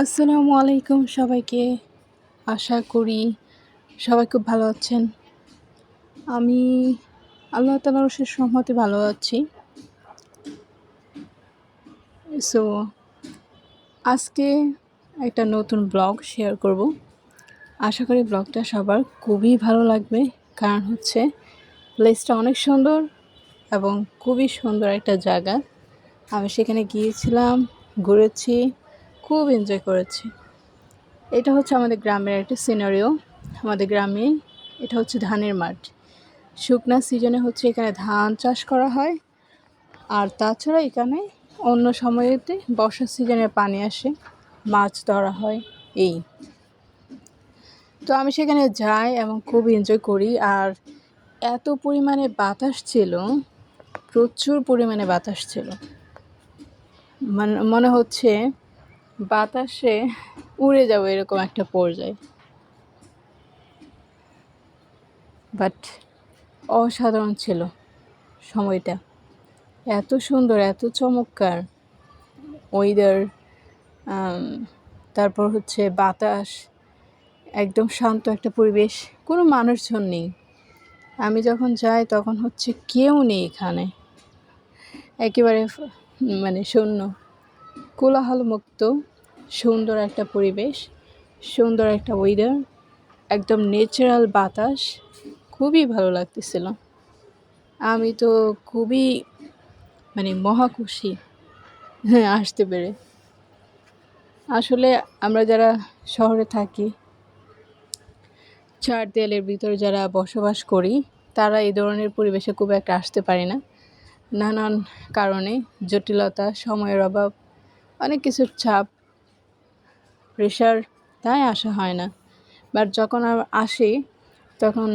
আসসালামু আলাইকুম সবাইকে। আশা করি সবাই খুব ভালো আছেন। আমি আল্লাহ তালার শেষ রহমতে ভালো আছি। সো আজকে একটা নতুন ব্লগ শেয়ার করব। আশা করি ব্লগটা সবার খুবই ভালো লাগবে। কারণ হচ্ছে প্লেসটা অনেক সুন্দর এবং খুবই সুন্দর একটা জায়গা। আমি সেখানে গিয়েছিলাম, ঘুরেছি। খুব এনজয় করেছি। এটা হচ্ছে আমাদের গ্রামের একটা সিনারিও আমাদের গ্রামে এটা হচ্ছে ধানের মাঠ। শুকনা সিজনে হচ্ছে এখানে ধান চাষ করা হয়। আর তাছাড়া এখানে অন্য সময়তে বর্ষার সিজনে পানি আসে, মাছ ধরা হয়, এই। তো আমি সেখানে যাই এবং খুব এনজয় করি। আর এত পরিমাণে বাতাস ছিল, প্রচুর পরিমাণে বাতাস ছিল। মানে মনে হচ্ছে বাতাসে উড়ে যাব এরকম একটা পর্যায়ে। বাট অসাধারণ ছিল সময়টা। এত সুন্দর, এত চমৎকার। ওয়েদার তারপর হচ্ছে বাতাস, একদম শান্ত একটা পরিবেশ, কোনো মানুষজন নেই। আমি যখন যাই তখন হচ্ছে কেউ নেই এখানে। একেবারে মানে শূন্য। কোলাহলমুক্ত। সুন্দর একটা পরিবেশ, সুন্দর একটা ওয়েদার একদম ন্যাচারাল বাতাস, খুবই ভালো লাগতেছিল। আমি তো খুবই মানে মহা খুশি হ্যাঁ আসতে পেরে। আসলে আমরা যারা শহরে থাকি, চার দেয়ালের ভিতরে যারা বসবাস করি, তারা এই ধরনের পরিবেশে খুব একটা আসতে পারি না। নানান কারণে জটিলতা, সময়ের অভাব, অনেক কিছুর চাপ প্রেশার তাই আসা হয় না। বাট যখন আসি, তখন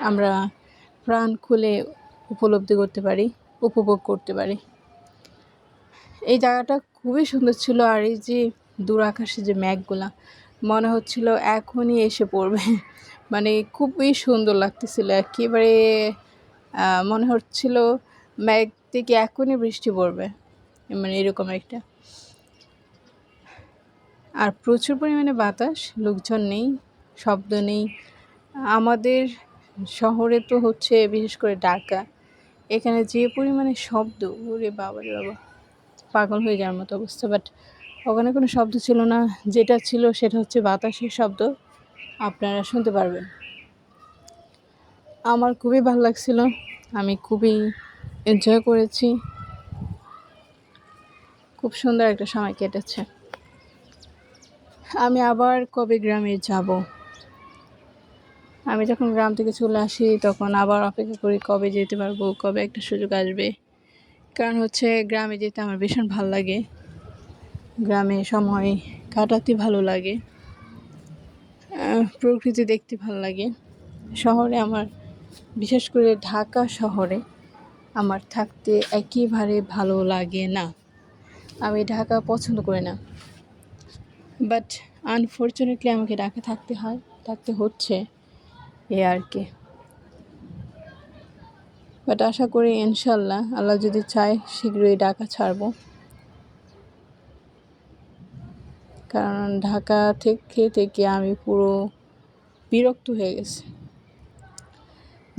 আমরা প্রাণ খুলে উপলব্ধি করতে পারি, উপভোগ করতে পারি। এই জায়গাটা খুবই সুন্দর ছিল আর এই যে দূর আকাশে যে ম্যাঘগুলা মনে হচ্ছিল এখনই এসে পড়বে। মানে খুবই সুন্দর লাগতেছিল, একেবারে মনে হচ্ছিল ম্যাঘ থেকে এখনই বৃষ্টি পড়বে। মানে এরকম একটা। আর প্রচুর পরিমাণে বাতাস, লোকজন নেই, শব্দ নেই। আমাদের শহরে তো হচ্ছে বিশেষ করে ঢাকা, এখানে যে পরিমাণে শব্দ, ওরে বাবা রে বাবা, পাগল হয়ে যাওয়ার মতো অবস্থা। বাট ওখানে কোনো শব্দ ছিল না, যেটা ছিল সেটা হচ্ছে বাতাসের শব্দ। আপনারা শুনতে পারবেন। আমার খুবই ভালো লাগছিল, আমি খুবই এনজয় করেছি। খুব সুন্দর একটা সময় কেটেছে। আমি আবার কবে গ্রামে যাব। আমি যখন গ্রাম থেকে চলে আসি, তখন আবার অপেক্ষা করি কবে যেতে পারব, কবে একটা সুযোগ আসবে। কারণ হচ্ছে গ্রামে যেতে আমার ভীষণ ভালো লাগে। গ্রামে সময় কাটাতে ভালো লাগে। প্রকৃতি দেখতে ভালো লাগে। শহরে আমার, বিশেষ করে ঢাকা শহরে, আমার থাকতে একেবারে ভালো লাগে না। আমি ঢাকা পছন্দ করি না। বাট আনফর্চুনেটলি আমাকে ডাকে থাকতে হয়, থাকতে হচ্ছে এ আর কি। বাট আশা করি ইনশাল্লাহ আল্লাহ যদি চায়, শীঘ্রই ঢাকা ছাড়ব। কারণ ঢাকা থেকে থেকে আমি পুরো বিরক্ত হয়ে গেছি।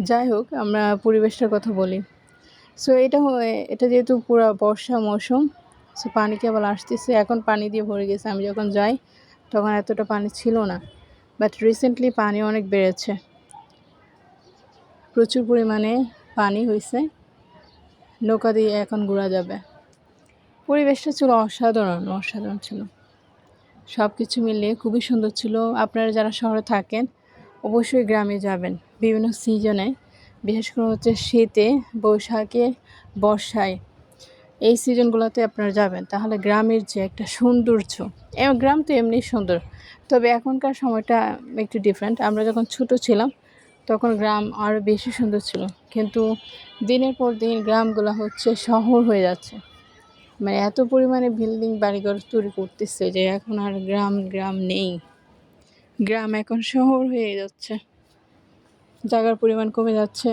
যাই হোক, আমরা পরিবেশটার কথা বলি। সো এটা এটা যেহেতু পুরো বর্ষা মৌসুম সো পানি কেবল আসতেছে? এখন পানি দিয়ে ভরে গেছে। আমি যখন যাই, তখন এতটা পানি ছিল না। বাট রিসেন্টলি পানি অনেক বেড়েছে। প্রচুর পরিমাণে পানি হয়েছে নৌকা দিয়ে এখন ঘোরা যাবে। পরিবেশটা ছিল অসাধারণ অসাধারণ ছিল। সব কিছু মিলিয়ে খুবই সুন্দর ছিল। আপনারা যারা শহরে থাকেন, অবশ্যই গ্রামে যাবেন। বিভিন্ন সিজনে, বিশেষ করে হচ্ছে শীতে, বৈশাখে, বর্ষায়। এই সিজনগুলোতে আপনারা যাবেন, তাহলে গ্রামের যে একটা সৌন্দর্য গ্রাম তো এমনি সুন্দর। তবে এখনকার সময়টা একটু ডিফারেন্ট আমরা যখন ছোট ছিলাম, তখন গ্রাম আরও বেশি সুন্দর ছিল। কিন্তু দিনের পর দিন গ্রামগুলো হচ্ছে শহর হয়ে যাচ্ছে। মানে এত পরিমাণে বিল্ডিং বাড়িঘর তৈরি করতেছে যে এখন আর গ্রাম গ্রাম নেই। গ্রাম এখন শহর হয়ে যাচ্ছে। জায়গার পরিমাণ কমে যাচ্ছে,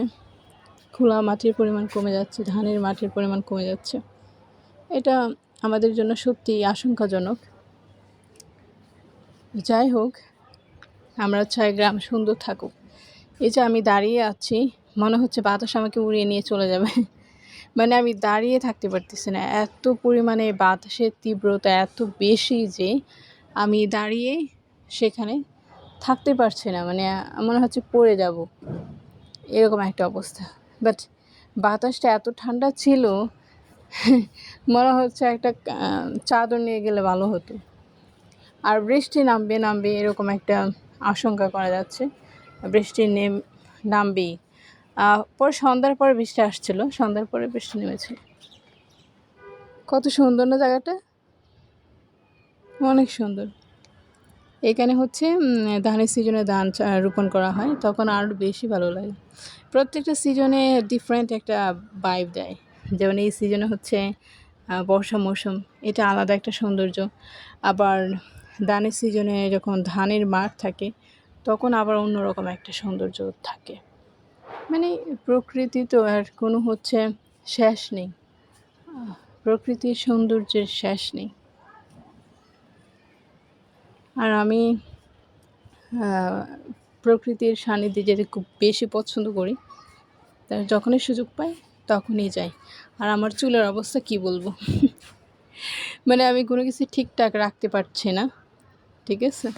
খোলা মাটির পরিমাণ কমে যাচ্ছে, ধানের মাটির পরিমাণ কমে যাচ্ছে। এটা আমাদের জন্য সত্যি আশঙ্কাজনক। যাই হোক, আমরা চাই গ্রাম সুন্দর থাকুক। এই যে আমি দাঁড়িয়ে আছি, মনে হচ্ছে বাতাস আমাকে উড়িয়ে নিয়ে চলে যাবে। মানে আমি দাঁড়িয়ে থাকতে পারতেছি না। এত পরিমাণে বাতাসের তীব্রতা এত বেশি যে আমি দাঁড়িয়ে সেখানে থাকতে পারছি না। মানে মনে হচ্ছে পড়ে যাব। এরকম একটা অবস্থা। বাট বাতাসটা এত ঠান্ডা ছিল মনে হচ্ছে একটা চাদর নিয়ে গেলে ভালো হতো। আর বৃষ্টি নামবে নামবে এরকম একটা আশঙ্কা করা যাচ্ছে। বৃষ্টি নেম, নামবেই। পরে সন্ধ্যার পরে বৃষ্টি আসছিল, সন্ধ্যার পরে বৃষ্টি নেমেছিল। কত সুন্দর না জায়গাটা? অনেক সুন্দর। এখানে হচ্ছে ধানের সিজনে ধান রোপণ করা হয়, তখন আরও বেশি ভালো লাগে। প্রত্যেকটা সিজনে ডিফারেন্ট একটা ভাইব দেয়। যেমন এই সিজনে হচ্ছে বর্ষা মৌসুম, এটা আলাদা একটা সৌন্দর্য। আবার ধানের সিজনে যখন ধানের মাঠ থাকে, তখন আবার অন্যরকম একটা সৌন্দর্য থাকে। মানে প্রকৃতি তো আর কোনো হচ্ছে শেষ নেই। প্রকৃতির সৌন্দর্যের শেষ নেই। আর আমি প্রকৃতির সান্নিধ্যে যেতে খুব বেশি পছন্দ করি তা যখনই সুযোগ পাই তখনই যাই। আর আমার চুলের অবস্থা কি বলব? মানে আমি কোনো কিছু ঠিকঠাক রাখতে পারছি না। ঠিক আছে?